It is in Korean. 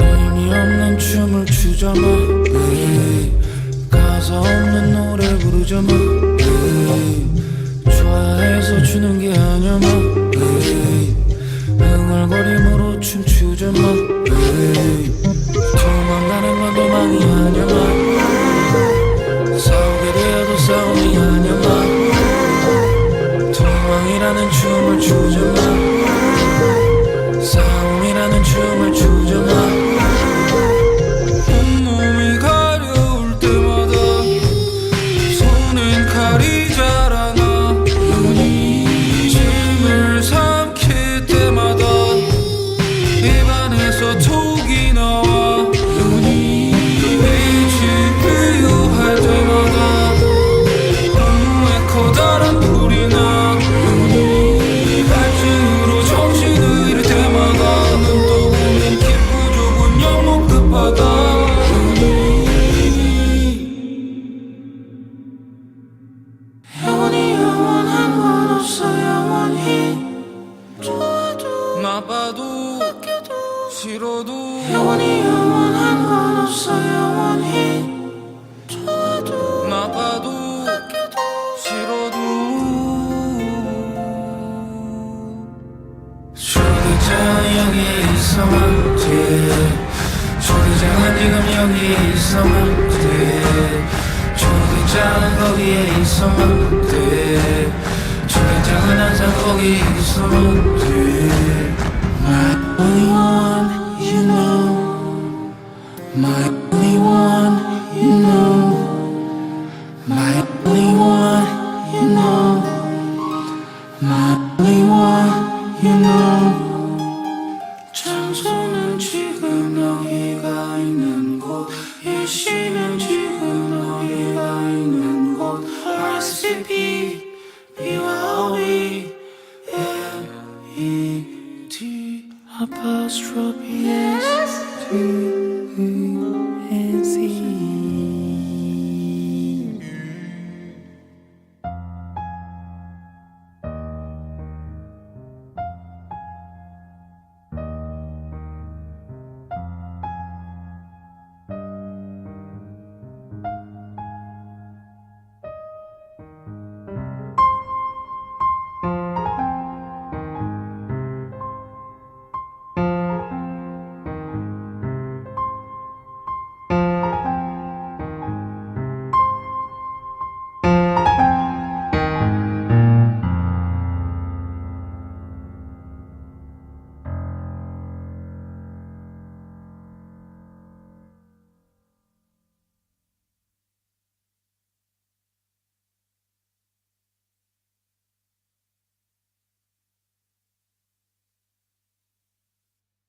의미 없는 춤을 추자마. 음. 가사 없는 노래 부르자마. 음. 좋아해서 추는 게 아냐마. 음. 흥얼거림으로 춤추자마. 도망가는 건 도망이 아냐마. 싸우게 되어도 싸움이 아냐마. 도망이라는 춤을 추자마. 싸움이라는 있어만 돼 초대장은 지금 여기 있어만 돼 초대장은 거기에 있어만 돼 초대장은 항상 거기 있어만 돼 My only one you know My only one you know My only one you know My only one you know 일시는 지금 여기가 있는 곳 RSVP BYOE M-E-T apostrophe S T E N C